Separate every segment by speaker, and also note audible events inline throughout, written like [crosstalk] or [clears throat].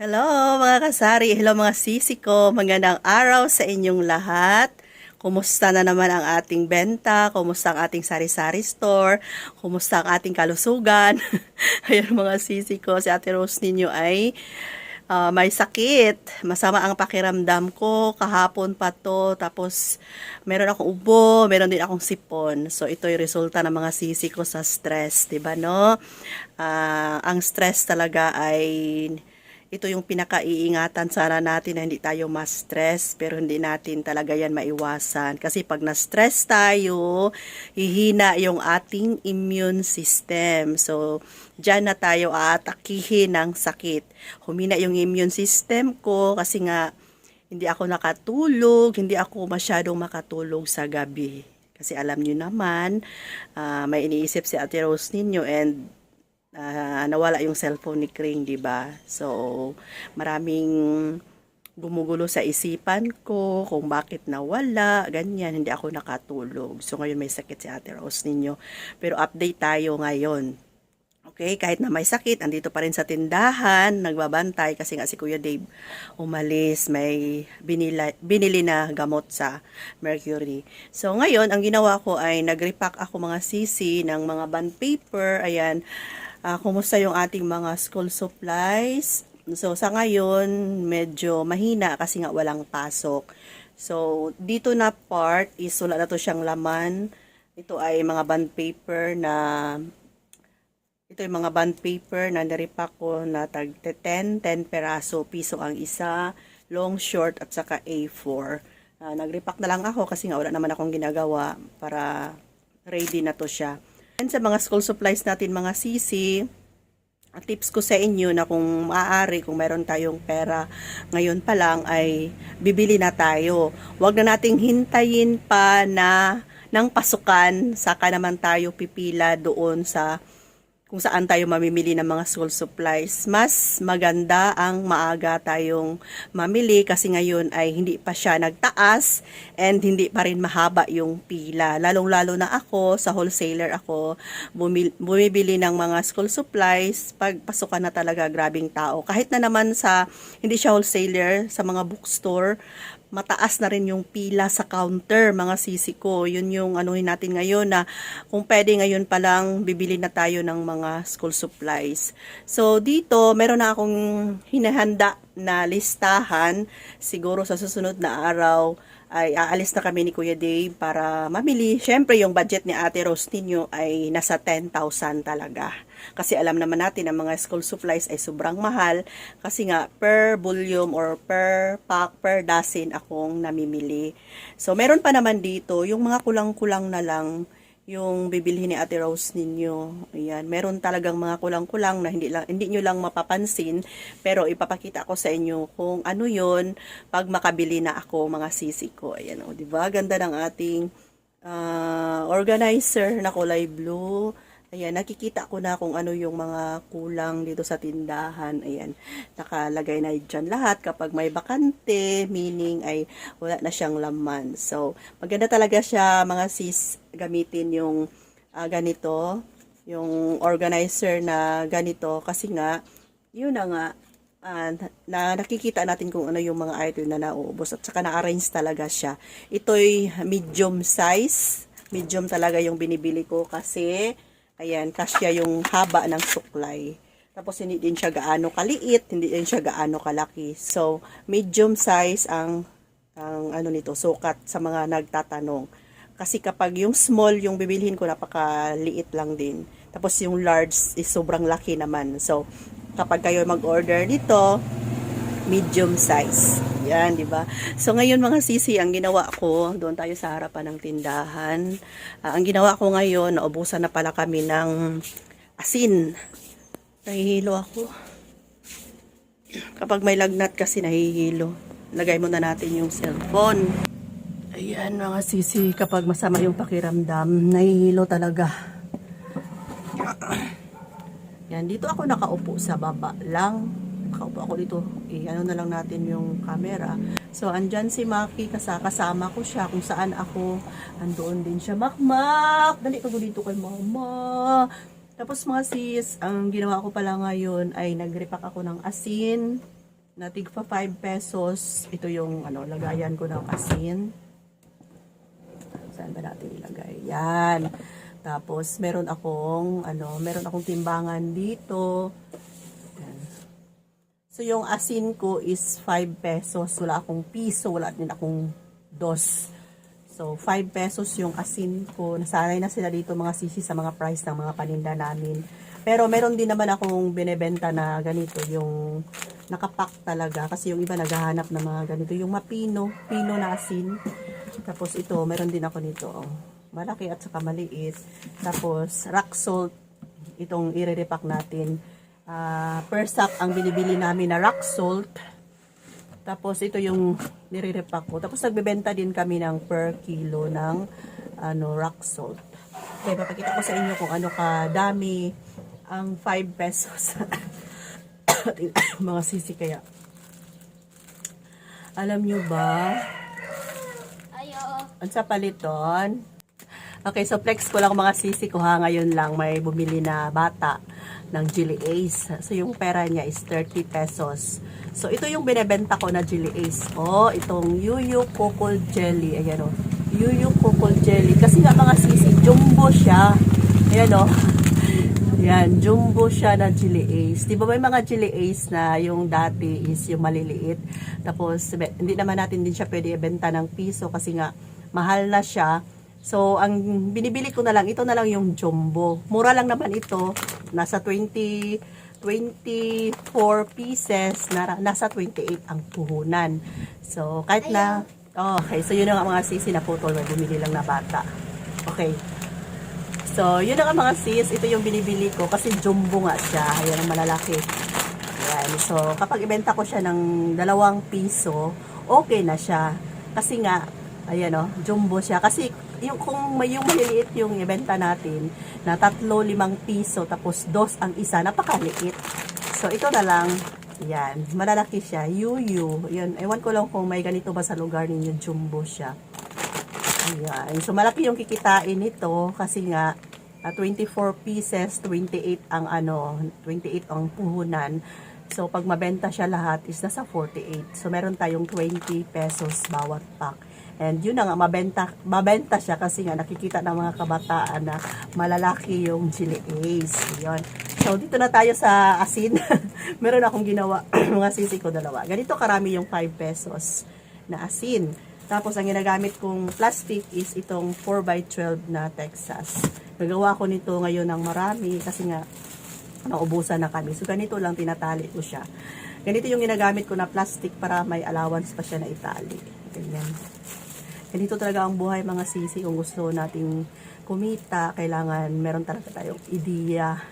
Speaker 1: Hello mga kasari, hello mga sisi ko, magandang araw sa inyong lahat. Kumusta na naman ang ating benta? Kumusta ang ating sari-sari store? Kumusta ang ating kalusugan? [laughs] Ayan mga sisi ko, si Ate Rose ninyo ay ah, may sakit. Masama ang pakiramdam ko. Kahapon pa to. Tapos, meron akong ubo. Meron din akong sipon. So, ito yung resulta ng mga sisi ko sa stress. ba no? Ah, ang stress talaga ay ito yung pinakaiingatan. Sana natin na hindi tayo ma-stress pero hindi natin talaga yan maiwasan. Kasi pag na-stress tayo hihina yung ating immune system. So dyan na tayo aatakihin ng sakit. Humina yung immune system ko kasi nga hindi ako nakatulog hindi ako masyadong makatulog sa gabi. Kasi alam nyo naman ah, may iniisip si Ate Rose ninyo and ah, nawala yung cellphone ni Kring, di ba? So, maraming gumugulo sa isipan ko kung bakit nawala, ganyan, hindi ako nakatulog. So, ngayon may sakit si Ate Rose ninyo. Pero update tayo ngayon. Okay, kahit na may sakit, andito pa rin sa tindahan, nagbabantay kasi nga si Kuya Dave umalis, may binila, binili na gamot sa Mercury. So ngayon, ang ginawa ko ay nag-repack ako mga sisi ng mga bond paper. Ayan, Ah, kumusta yung ating mga school supplies? So sa ngayon, medyo mahina kasi nga walang pasok. So dito na part is wala na to siyang laman. Ito ay mga bond paper na ito yung mga bond paper na naripack ko na tag 10, 10 peraso, piso ang isa, long, short, at saka A4. Ah, nag-repack na lang ako kasi nga wala naman akong ginagawa para ready na to siya. And sa mga school supplies natin, mga sisi, tips ko sa inyo na kung maaari, kung meron tayong pera ngayon pa lang ay bibili na tayo. Huwag na nating hintayin pa na ng pasukan, saka naman tayo pipila doon sa kung saan tayo mamimili ng mga school supplies. Mas maganda ang maaga tayong mamili kasi ngayon ay hindi pa siya nagtaas and hindi pa rin mahaba yung pila. Lalong-lalo na ako, sa wholesaler ako, bumibili ng mga school supplies. Pag pasukan na talaga, grabing tao. Kahit na naman sa, hindi siya wholesaler, sa mga bookstore, mataas na rin yung pila sa counter, mga sisi ko. Yun yung anuhin natin ngayon na kung pwede ngayon pa lang bibili na tayo ng mga school supplies. So dito, meron na akong hinahanda na listahan. Siguro sa susunod na araw ay aalis na kami ni Kuya Dave para mamili. Siyempre, yung budget ni Ate Rose ninyo ay nasa 10,000 talaga. Kasi alam naman natin ang mga school supplies ay sobrang mahal kasi nga per volume or per pack, per dozen akong namimili. So, meron pa naman dito, yung mga kulang-kulang na lang yung bibilhin ni Ate Rose ninyo. Ayan, meron talagang mga kulang-kulang na hindi lang hindi niyo lang mapapansin, pero ipapakita ko sa inyo kung ano 'yon pag makabili na ako mga sisi ko. Ayan oh, 'di ba? Ganda ng ating ah, organizer na kulay blue. Ayan, nakikita ko na kung ano yung mga kulang dito sa tindahan. Ayan, nakalagay na dyan lahat. Kapag may bakante, meaning ay wala na siyang laman. So, maganda talaga siya mga sis gamitin yung ah, ganito, yung organizer na ganito. Kasi nga, yun na nga, ah, na nakikita natin kung ano yung mga item na nauubos at saka na-arrange talaga siya. Ito'y medium size. Medium talaga yung binibili ko kasi Ayan, kasya yung haba ng suklay. Tapos hindi din siya gaano kaliit, hindi din siya gaano kalaki. So, medium size ang ang ano nito, sukat sa mga nagtatanong. Kasi kapag yung small yung bibilhin ko napakaliit lang din. Tapos yung large is sobrang laki naman. So, kapag kayo mag-order nito, medium size. Yan, di ba? So ngayon mga sisi, ang ginawa ko, doon tayo sa harapan ng tindahan. Ah, ang ginawa ko ngayon, naubusan na pala kami ng asin. Nahihilo ako. Kapag may lagnat kasi nahihilo. Lagay muna natin yung cellphone. Ayan mga sisi, kapag masama yung pakiramdam, nahihilo talaga. Yan, dito ako nakaupo sa baba lang. Nakaupo ako dito. Eh, ano na lang natin yung camera. So, andyan si Maki, kasa kasama ko siya kung saan ako. Andoon din siya. Makmak! Dali ka dito kay mama. Tapos mga sis, ang ginawa ko pala ngayon ay nagrepack ako ng asin. na tigpa 5 pesos. Ito yung ano, lagayan ko ng asin. Saan ba natin ilagay? Yan. Tapos meron akong ano, meron akong timbangan dito. So yung asin ko is 5 pesos. Wala akong piso, wala din akong dos. So 5 pesos yung asin ko. Nasanay na sila dito mga sisi sa mga price ng mga paninda namin. Pero meron din naman akong binebenta na ganito, yung nakapak talaga. Kasi yung iba naghahanap ng mga ganito. Yung mapino, pino na asin. Tapos ito, meron din ako nito. Oh. Malaki at saka maliit. Tapos rock salt, itong i-repack natin. Ah, per sack ang binibili namin na rock salt. Tapos ito yung nire-repack ko. Tapos nagbebenta din kami ng per kilo ng ano rock salt. Okay, papakita ko sa inyo kung ano kadami ang 5 pesos. [coughs] mga sisi kaya. Alam nyo ba,
Speaker 2: Ayo.
Speaker 1: ang sa paliton, Okay, so flex ko lang mga sisi ko ha. Ngayon lang may bumili na bata ng Jelly Ace. So yung pera niya is 30 pesos. So ito yung binebenta ko na Jelly Ace. Oh, itong Yuyu Coco Jelly. Ayan oh. Yuyu Coco Jelly. Kasi nga mga sisi, jumbo siya. Ayan oh. [laughs] Yan, jumbo siya na Jelly Ace. Di ba may mga Jelly Ace na yung dati is yung maliliit. Tapos, hindi naman natin din siya pwede ibenta ng piso kasi nga mahal na siya. So, ang binibili ko na lang, ito na lang yung jumbo. Mura lang naman ito. Nasa 20, 24 pieces, na, nasa 28 ang puhunan. So, kahit na, oh, okay, so yun ang mga sisi na putol na bumili lang na bata. Okay. So, yun ang mga sis. Ito yung binibili ko kasi jumbo nga siya. Ayan ang malalaki. Ayan. So, kapag ibenta ko siya ng dalawang piso, okay na siya. Kasi nga, ayan o, jumbo siya. Kasi yung, kung may yung maliliit yung ibenta natin, na tatlo, limang piso, tapos dos ang isa, napakaliit. So, ito na lang. Yan. Malalaki siya. Yuyu. Yan. Ewan ko lang kung may ganito ba sa lugar ninyo. Jumbo siya. Ayan. So, malaki yung kikitain nito kasi nga, ah, 24 pieces, 28 ang ano, 28 ang puhunan. So, pag mabenta siya lahat is nasa 48. So, meron tayong 20 pesos bawat pack. And yun nga, mabenta, mabenta siya kasi nga nakikita ng mga kabataan na malalaki yung chili ace. Yun. So, dito na tayo sa asin. [laughs] meron akong ginawa, [clears throat] mga sisi ko dalawa. Ganito karami yung 5 pesos na asin. Tapos, ang ginagamit kong plastic is itong 4x12 na Texas. Nagawa ko nito ngayon ng marami kasi nga naubusan na kami. So, ganito lang tinatali ko siya. Ganito yung ginagamit ko na plastic para may allowance pa siya na itali. Ganyan. Ganito talaga ang buhay mga sisi kung gusto nating kumita, kailangan meron talaga tayong ideya.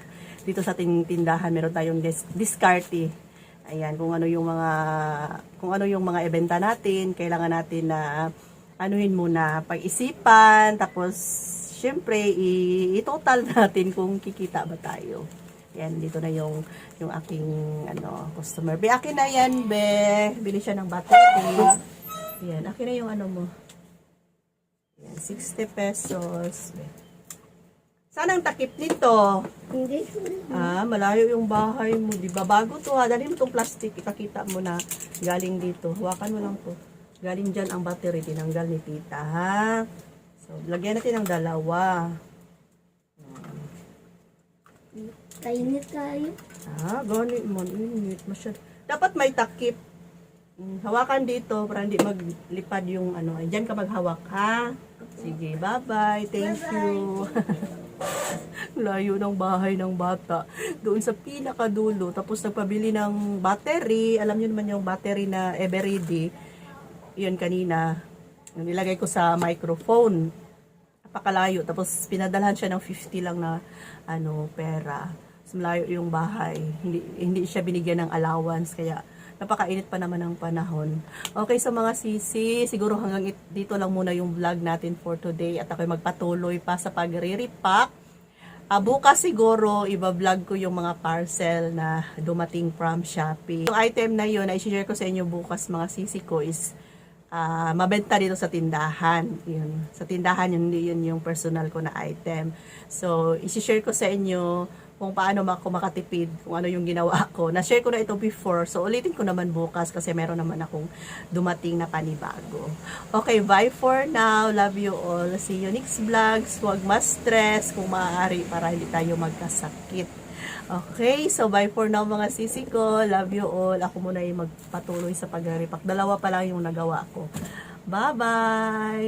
Speaker 1: Dito sa ating tindahan, meron tayong dis diskarte. Ayan, kung ano yung mga kung ano yung mga ibenta natin, kailangan natin na anuhin muna pag-isipan, tapos syempre i-total [laughs] natin kung kikita ba tayo. Yan, dito na yung yung aking ano, customer. Be, akin na yan, be. Bili siya ng battery. Yan, akin na yung ano mo. Yan, 60 pesos. Saan ang takip nito?
Speaker 2: Hindi.
Speaker 1: Ah, malayo yung bahay mo, di ba? Bago to ha, dali mo tong plastic, ipakita mo na galing dito. Huwakan mo lang to. Galing dyan ang battery, tinanggal ni tita, ha? So, lagyan natin ng dalawa.
Speaker 2: Kainit kayo.
Speaker 1: Ah, ganit mo, init masyad. Dapat may takip. Hawakan dito para hindi maglipad yung ano. Diyan ka maghawak, ha? Sige, bye-bye. Thank you. [laughs] Layo ng bahay ng bata. Doon sa pinakadulo. Tapos nagpabili ng battery. Alam niyo naman yung battery na Eveready. Yun kanina. Nilagay ko sa microphone. Napakalayo. Tapos pinadalhan siya ng 50 lang na ano pera. Malayo yung bahay. Hindi, hindi siya binigyan ng allowance. Kaya napakainit pa naman ang panahon. Okay, so mga sisi, siguro hanggang it- dito lang muna yung vlog natin for today. At ako'y magpatuloy pa sa pagre-repack. Ah, bukas siguro, iba-vlog ko yung mga parcel na dumating from Shopee. Yung item na yun, ay share ko sa inyo bukas mga sisi ko is ah, mabenta dito sa tindahan. Yun. Sa tindahan, yun, yun yung personal ko na item. So, isi-share ko sa inyo kung paano ako makatipid, kung ano yung ginawa [laughs] ko. Na-share ko na ito before, so ulitin ko naman bukas kasi meron naman akong dumating na panibago. Okay, bye for now. Love you all. See you next vlogs. Huwag mas stress kung maaari para hindi tayo magkasakit. Okay, so bye for now mga sisi ko. Love you all. Ako muna yung magpatuloy sa pag-repack. Dalawa pa lang yung nagawa ko. Bye-bye!